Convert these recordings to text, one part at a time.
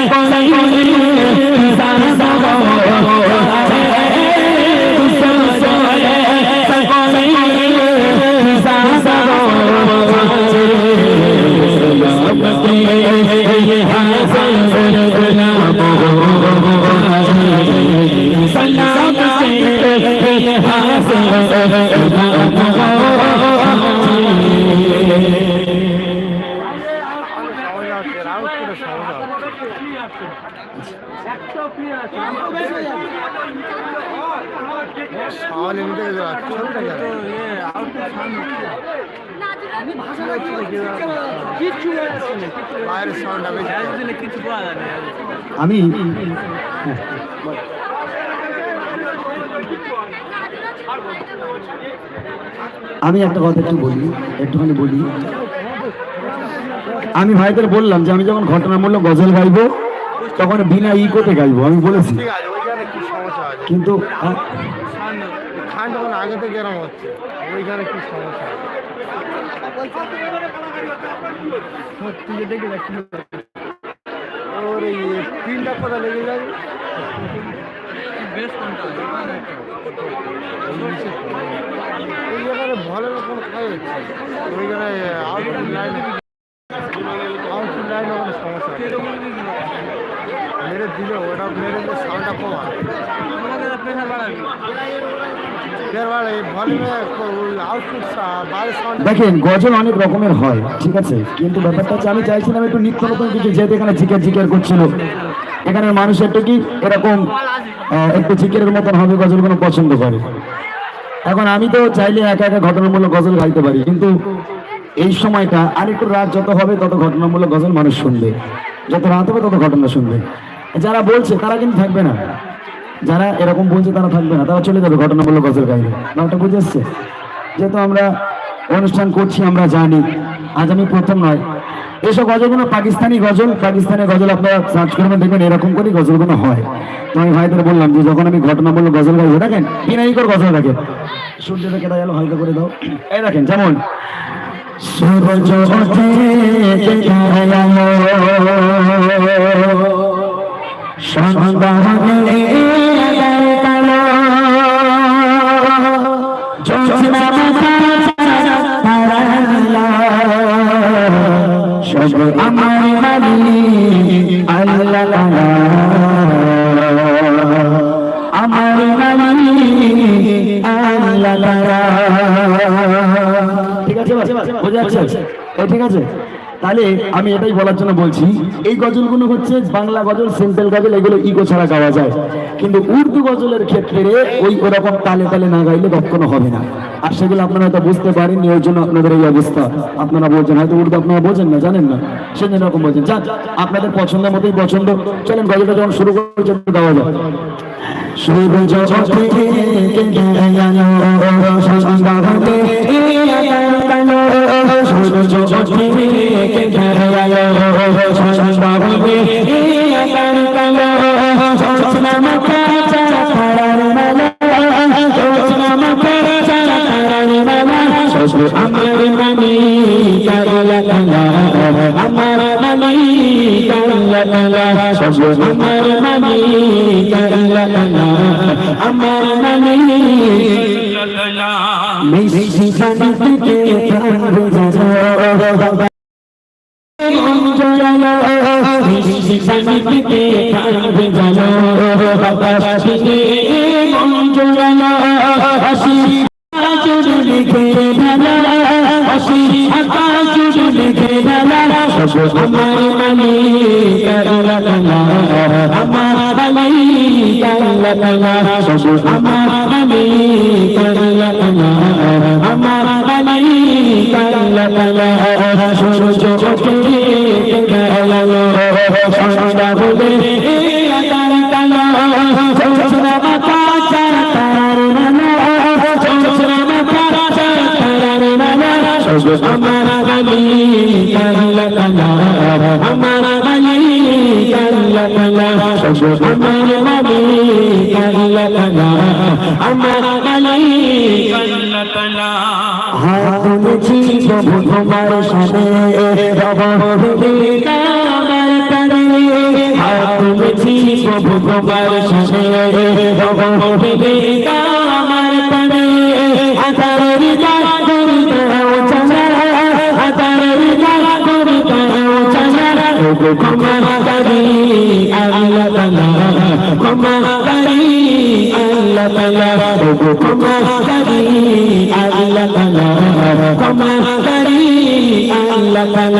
Sangko sangko আমি? আমি একটা কথা একটু বলি একটুখানি বলি। আমি ভাইদের বললাম যে আমি যখন ঘটনামূলক গজল গাইবো তখন বিনা ই ইকোতে গাইবো আমি বলেছি। কিন্তু আগে থেকে এরকম হচ্ছে ওইখানে কি সমস্যা তুই না কি ওর এই তিনটা কথা লেগে যাবে ওই জায়গায় ভালো রকম কাজ হচ্ছে। আউটপুট লাইন আউটপুট লাইনে সমস্যা। মেরে দিলে ওটা মেরে সাউন্ডটা কমা। ফের বাড়ে ভলিউমে আউটপুট বাইরে সাউন্ড দেখেন, গজল অনেক রকমের হয়, ঠিক আছে? কিন্তু ব্যাপারটা আমি চাইছিলাম একটু নিত্য নতুন কিছু, যেহেতু এখানে জিকের জিকের করছিল। এখানের মানুষ একটু কি এরকম একটু জিকের মতন হবে, গজলগুলো পছন্দ করে। এখন আমি তো চাইলে একা একা ঘটনামূলক গজল গাইতে পারি, কিন্তু এই সময়টা আরেকটু রাত যত হবে, তত ঘটনামূলক গজল মানুষ শুনবে। যত রাত হবে, তত ঘটনা শুনবে। যারা বলছে, তারা কিন্তু থাকবে না। যারা এরকম বলছে তারা থাকবে না, তারা চলে যাবে ঘটনামূলক গজল গাইবে না ওটা বুঝে এসছে? যেহেতু আমরা অনুষ্ঠান করছি, আমরা জানি। আজ আমি প্রথম নয়। এসব গজলগুলো পাকিস্তানি গজল পাকিস্তানি গজল আপনারা সার্চ করবেন, দেখবেন এরকম করেই গজলগুলো হয়। তো আমি ভাইদের বললাম যে, যখন আমি ঘটনামূলক গজল গাইবো, দেখেন বিনায়িকর গজল দেখেন। সূর্যটা কেটে গেল হালকা করে দাও। এই দেখেন, যেমন, সূর্য আছে? তাহলে আমি এটাই বলার জন্য বলছি, এই গজলগুলো হচ্ছে বাংলা গজল, সিম্পল গজল, এগুলো ইগো ছাড়া গাওয়া যায়। কিন্তু উর্দু গজলের ক্ষেত্রে ওই ওরকম তালে তালে না গাইলে কখনো হবে না। আর সেগুলো আপনারা হয়তো বুঝতে পারেননি, ওই জন্য আপনাদের এই অবস্থা। আপনারা বলছেন হয়তো উর্দু আপনারা বোঝেন না, জানেন না। সেজন্য এরকম বলছেন যাক, আপনাদের পছন্দের মতোই পছন্দ। চলেন, গজলটা যখন শুরু করছেন গাওয়া যায় গেলো সন্ধ্যা হতে গেলো সূর্য ওঠে গেলো সন্ধ্যা হতে গেলো জ্যোৎস্না মাথা চারা তারার মালা জ্যোৎস্না মাথা চারা তারার মালা শ্বশুর আমার মানি কালা কালা আমার মানি কালা কালা শ্বশুর আমার মানি কালা কালা আমার মানি মিষ্টি জানি প্রাণ বোঝানো জড়ালো মিষ্টি পানিতে প্রাণ ভেজালো মন জড়ালো হাসি আকাশ লিখে ঢালা হাসি আমার মালিক আমার মালিক সব আমার মালিক আল্লাহ আমার মালিক আল্লাহ তাআলা সূর্য ওঠে আমার মালিক আল্লাহ তাআলা আমার মালিক আল্লাহ তাআলা হাত তুলেছি প্রভু তোমার সামনে রব হইলে আমার কানে হাত তুলেছি প্রভু করি আল্লাহ ওগো ক্ষমা করি আল্লাহ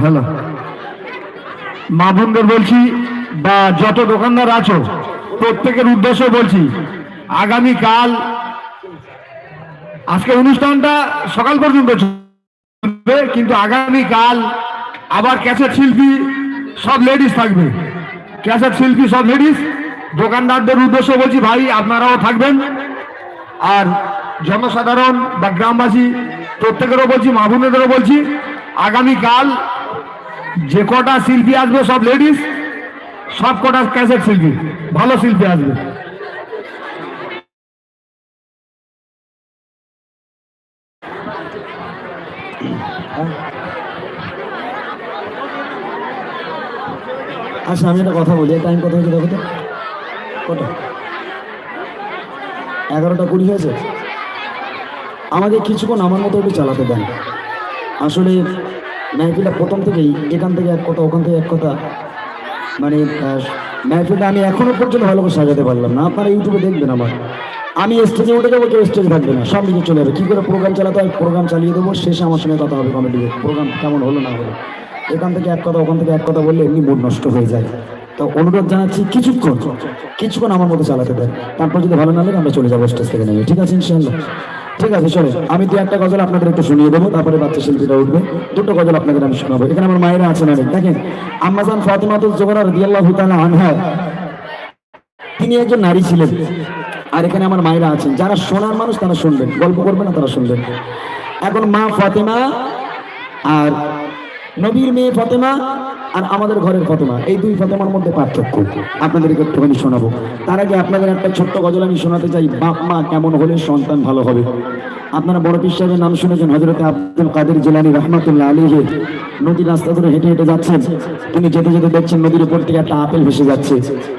হ্যালো। মা বোনদের বলছি, বা যত দোকানদার আছো, প্রত্যেকের উদ্দেশ্য বলছি, আগামীকাল, আজকে অনুষ্ঠানটা সকাল পর্যন্ত চলবে, কিন্তু আগামীকাল আবার ক্যাসেট শিল্পী সব লেডিস থাকবে। ক্যাসেট শিল্পী সব লেডিস দোকানদারদের উদ্দেশ্য বলছি, ভাই, আপনারাও থাকবেন। আর জনসাধারণ বা গ্রামবাসী, প্রত্যেকেরও বলছি, মা বোনেদেরও বলছি আগামীকাল যে কটা শিল্পী আসবে, সব লেডিস সব কটা ক্যাসেট শিল্পী। ভালো শিল্পী আসবে। আচ্ছা আমি একটা কথা বলি টাইম কত হয়েছে দেখো তো? কটা এগারোটা কুড়ি হয়েছে? আমাকে কিছুক্ষণ আমার মতো একটু চালাতে দেন। আসলে মেহফিলটা প্রথম থেকেই, এখান থেকে এক কথা, ওখান থেকে এক কথা। মানে মেহফিলটা আমি এখনও পর্যন্ত ভালো করে সাজাতে পারলাম না। আপনারা ইউটিউবে দেখবেন আমার। আমি স্টেজে উঠে যাব, কেউ স্টেজে থাকবে না। সব দিকে চলে যাবে। কী করে প্রোগ্রাম চালাতে হয় প্রোগ্রাম চালিয়ে দেবো। শেষে আমার সঙ্গে কথা হবে কমেডিতে প্রোগ্রাম কেমন হলো, না হলো। এখান থেকে এক কথা, ওখান থেকে এক কথা বললে এমনি মুড নষ্ট হয়ে যায়। তো অনুরোধ জানাচ্ছি, কিছুক্ষণ কিছুক্ষণ আমার মতো চালাতে দেন। তারপর যদি ভালো না লাগে, আমরা চলে যাব স্টেজ থেকে নেমে ঠিক আছে ইনশাল্লাহ ঠিক আছে, চলো। আমি দু একটা গজল আপনাদের একটু শুনিয়ে দেবো, তারপরে বাচ্চা শিল্পীরা উঠবে। দুটো গজল আপনাদের আমি শোনাবো। এখানে আমার মায়েরা আছেন অনেক। দেখেন, আম্মাজান ফাতিমাতুল জোহরা রাদিয়াল্লাহু তাআলা আনহা, তিনি একজন নারী ছিলেন। আর এখানে আমার মায়েরা আছেন। যারা শোনার মানুষ, তারা শুনবেন। গল্প করবে না, তারা শুনবেন। এখন মা ফাতেমা আর নবীর মেয়ে ফাতেমা আর আমাদের ঘরের ফতেমা, এই দুই ফতেমার মধ্যে পার্থক্য। আপনাদেরকে একটুখানি শোনাবো। তার আগে আপনাদের একটা ছোট্ট গজল আমি শোনাতে চাই, বাপ মা কেমন হলে সন্তান ভালো হবে? আপনারা বড় পীর নাম শুনেছেন হজরতে আব্দুল কাদের জিলানি রহমাতুল্লাহ আলীহে নদীর রাস্তা ধরে হেঁটে হেঁটে যাচ্ছেন। তিনি যেতে যেতে দেখছেন নদীর উপর থেকে একটা আপেল ভেসে যাচ্ছে।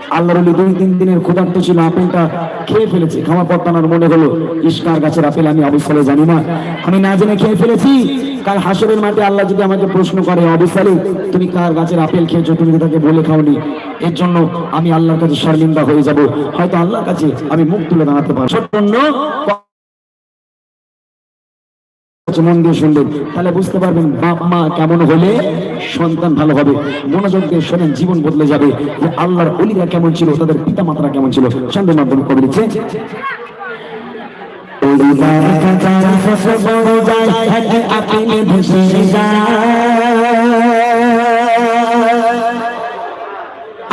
আল্লাহর আলী দুই তিন দিনের ক্ষুধার্ত ছিল, আপেলটা খেয়ে ফেলেছে। খাওয়া পর তার মনে হলো, ইস্কার গাছের আপেল আমি অবস্থালে জানি না। আমি না জেনে খেয়ে ফেলেছি। কাল হাসরের মাঠে আল্লাহ যদি আমাকে প্রশ্ন করে অবস্থালে তুমি কার গাছের আপেল খেয়েছো? তুমি তাকে বলে খাওনি? এর জন্য আমি আল্লাহর কাছে শর্মিন্দা হয়ে যাব। হয়তো আল্লাহর কাছে আমি মুখ তুলে দাঁড়াতে পারব। জন্য মন দিয়ে শুনবেন তাহলে বুঝতে পারবেন বাপ, মা কেমন হলে সন্তান ভালো হবে। মনোযোগ দিয়ে শোনেন, জীবন বদলে যাবে। যে আল্লাহর অলিরা কেমন ছিল, তাদের পিতা মাতারা কেমন ছিল সন্ধ্যের মাধ্যমে কবি লিখছে আপনি ভেসে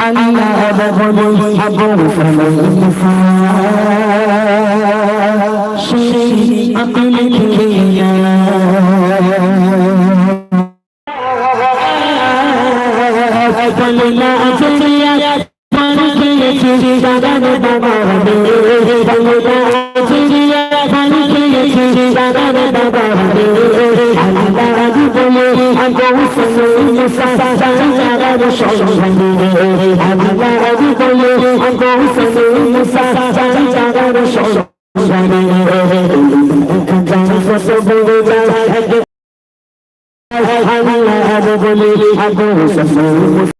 আল্লাহ বলি আবু সেই আপনি লিখিয়া বলিলা চলিয়া পার খেয়েছি দাদার বাবা রে বলিলা চলিয়া পার খেয়েছি দাদার বাবা রে আল্লাহ বলে আগো সনে মুসা দাদার সঙ্গে আল্লাহ বলে আগো সনে মুসা দাদার সঙ্গে আল্লাহ বলে আগো সনে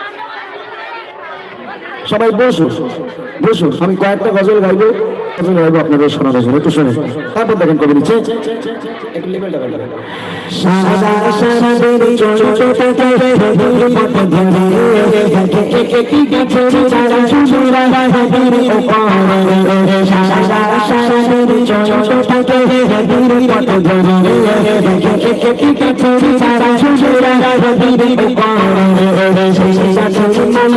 সবাই বসুন বসুন। আমি কয়েকটা গজল গাইবো গজল গাইবো আপনাদের শোনার জন্য। একটু শোনেন। তারপর দেখেন কবি বাড়াবেন। সাদা সারাদের চোখটাকে ধরে পথে ধরে দেখে একটি গাছের চারা চুরা হাতের ওপারে সাদা সারাদের চোখটাকে ধরে পথে ধরে। দেখে একটি গাছের চারা চুরা হাতের ওপারে সেই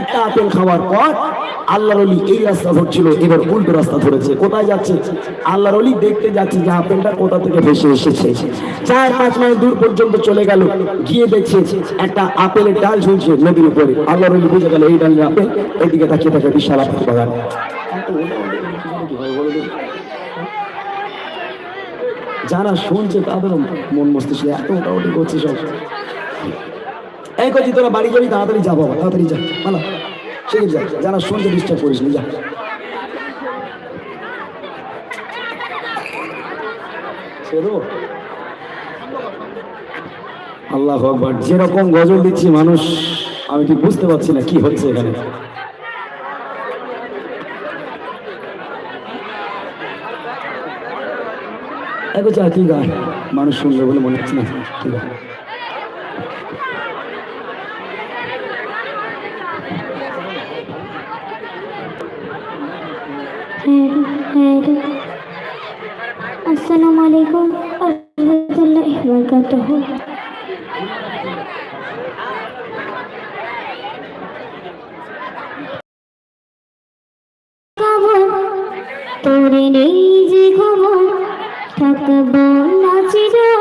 একটা আপেল খাওয়ার পর আল্লাহর অলি এই রাস্তা ধরছিল, এবার উল্টো রাস্তা ধরেছে। কোথায় যাচ্ছে? আল্লাহর অলি দেখতে যাচ্ছে যে আপেলটা কোথা থেকে ভেসে এসেছে। চার পাঁচ মাইল দূর পর্যন্ত চলে গেল, গিয়ে দেখছে একটা আপেলের ডাল ঝুলছে নদীর উপরে। আল্লাহর অলি বুঝে গেল, এই ডালের আপেল এদিকে তাকিয়ে থাকে বিশাল আপেল বাগান। যারা শুনছে তাদের মন মস্তিষ্ক এত মোটামুটি করছে সব। এই করছি তোরা বাড়ি যাবি তাড়াতাড়ি যা তাড়াতাড়ি যা ভালো যা, যারা শুনতে ডিস্টার্ব করিস যা। আল্লাহ আকবার, যেরকম গজল দিচ্ছি মানুষ, আমি ঠিক বুঝতে পারছি না কি হচ্ছে এখানে। এগো চা কি গান মানুষ শুনবে বলে মনে হচ্ছে না। ঠিক আছে হ্যালো আসসালামু আলাইকুম রহমতুল্লাহ তোরে নেই যে খবর থাকব না চিরকাল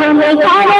Come on, come on.